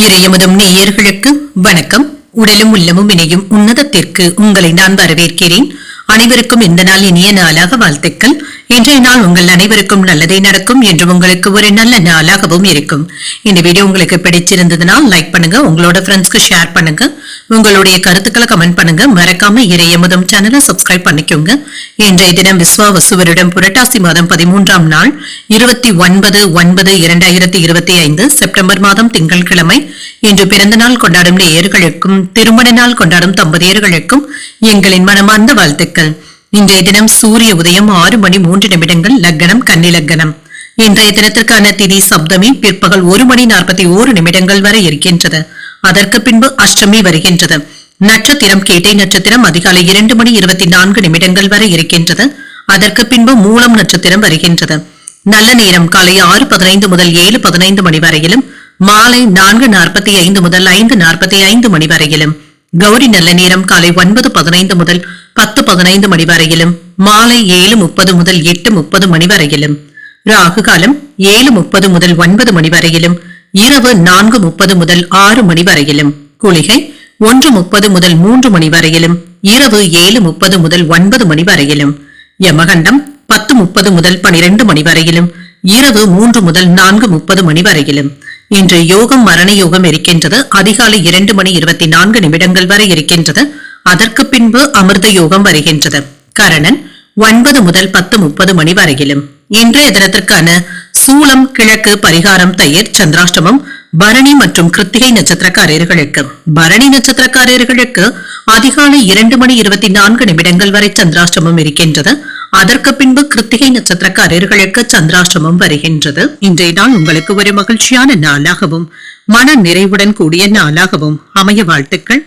இறையமுதும் நேயர்களுக்கு வணக்கம். உடலும் உள்ளமும் இணையும் உன்னதத்திற்கு உங்களை நான் வரவேற்கிறேன். அனைவருக்கும் இந்த நாள் இனிய நாளாக வாழ்த்துக்கள். இன்றைய நாள் உங்கள் அனைவருக்கும் நல்லதே நடக்கும் என்று உங்களுக்கு ஒரு நல்ல நாளாகவும் இருக்கும். இந்த வீடியோ உங்களுக்கு பிடிச்சிருந்ததுனால் லைக் பண்ணுங்க உங்களோட ஃப்ரெண்ட்ஸ்க்கு ஷேர் பண்ணுங்க உங்களுடைய கருத்துக்களை கமெண்ட் பண்ணுங்க. மறக்காம இறையமுதம் சேனலை சப்ஸ்கிரைப் பண்ணிக்கோங்க. இன்றைய தினம் விஸ்வாவசுவரிடம் புரட்டாசி மாதம் பதிமூன்றாம் நாள் இருபத்தி ஒன்பது ஒன்பது இரண்டாயிரத்தி இருபத்தி ஐந்து செப்டம்பர் மாதம் திங்கட்கிழமை இன்று பிறந்த நாள் கொண்டாடும் நேயர்களுக்கும் திருமண நாள் கொண்டாடும் தம்பதியர்களுக்கும் எங்களின் மனமார்ந்த வாழ்த்துக்கள். இன்றைய தினம் சூரிய உதயம் ஆறு மணி மூன்று நிமிடங்கள் லக்னம் கன்னி லக்னம் இன்றைய தினத்திற்கான திதி சப்தமி பிற்பகல் ஒரு மணி நாற்பத்தி ஓரு நிமிடங்கள் வரை இருக்கின்றது. அதற்கு பின்பு அஷ்டமி வருகின்றது. நட்சத்திரம் கேட்டை நட்சத்திரம் அதிகாலை இரண்டு மணி இருபத்தி நான்கு நிமிடங்கள் வரை இருக்கின்றது. அதற்கு பின்பு மூலம் நட்சத்திரம் வருகின்றது. நல்ல நேரம் காலை ஆறு பதினைந்து முதல் ஏழு பதினைந்து மணி வரையிலும் மாலை நான்கு நாற்பத்தி ஐந்து முதல் ஐந்து நாற்பத்தி ஐந்து மணி வரையிலும். கௌரி நல்ல நேரம் காலை ஒன்பது பதினைந்து முதல் பத்து பதினைந்து மணி வரையிலும் மாலை ஏழு முப்பது முதல் எட்டு முப்பது மணி வரையிலும் ராகு காலம் ஏழு முப்பது முதல் ஒன்பது மணி வரையிலும் இரவு நான்கு முப்பது முதல் ஆறு மணி வரையிலும் குளிகை ஒன்று முப்பது முதல் மூன்று மணி வரையிலும் இரவு ஏழு முப்பது முதல் ஒன்பது மணி வரையிலும் யமகண்டம் பத்து முப்பது முதல் பனிரெண்டு மணி வரையிலும் இரவு மூன்று முதல் நான்கு முப்பது மணி வரையிலும் இன்று யோகம் மரண யோகம் இருக்கின்றது. அதிகாலை இரண்டு மணி இருபத்தி நான்கு நிமிடங்கள் வரை இருக்கின்றது. அதற்கு பின்பு அமிர்த யோகம் வருகின்றது. கரணன் ஒன்பது முதல் பத்து முப்பது மணி வரையிலும். இன்றைய தினத்திற்கான சூளம் கிழக்கு பரிகாரம் தயிர் சந்திராஷ்டமம் பரணி மற்றும் கிருத்திகை நட்சத்திரக்காரர்களுக்கு. பரணி நட்சத்திரக்காரர்களுக்கு அதிகாலை இரண்டு மணி இருபத்தி நான்கு நிமிடங்கள் வரை சந்திராஷ்டமம் இருக்கின்றது. அதற்கு பின்பு கிருத்திகை நட்சத்திரக்காரர்களுக்கு சந்திராஷ்டமம் வருகின்றது. இன்றைய நாள் உங்களுக்கு ஒரு மகிழ்ச்சியான நாளாகவும் மன நிறைவுடன் கூடிய நாளாகவும் அமைய வாழ்த்துக்கள்.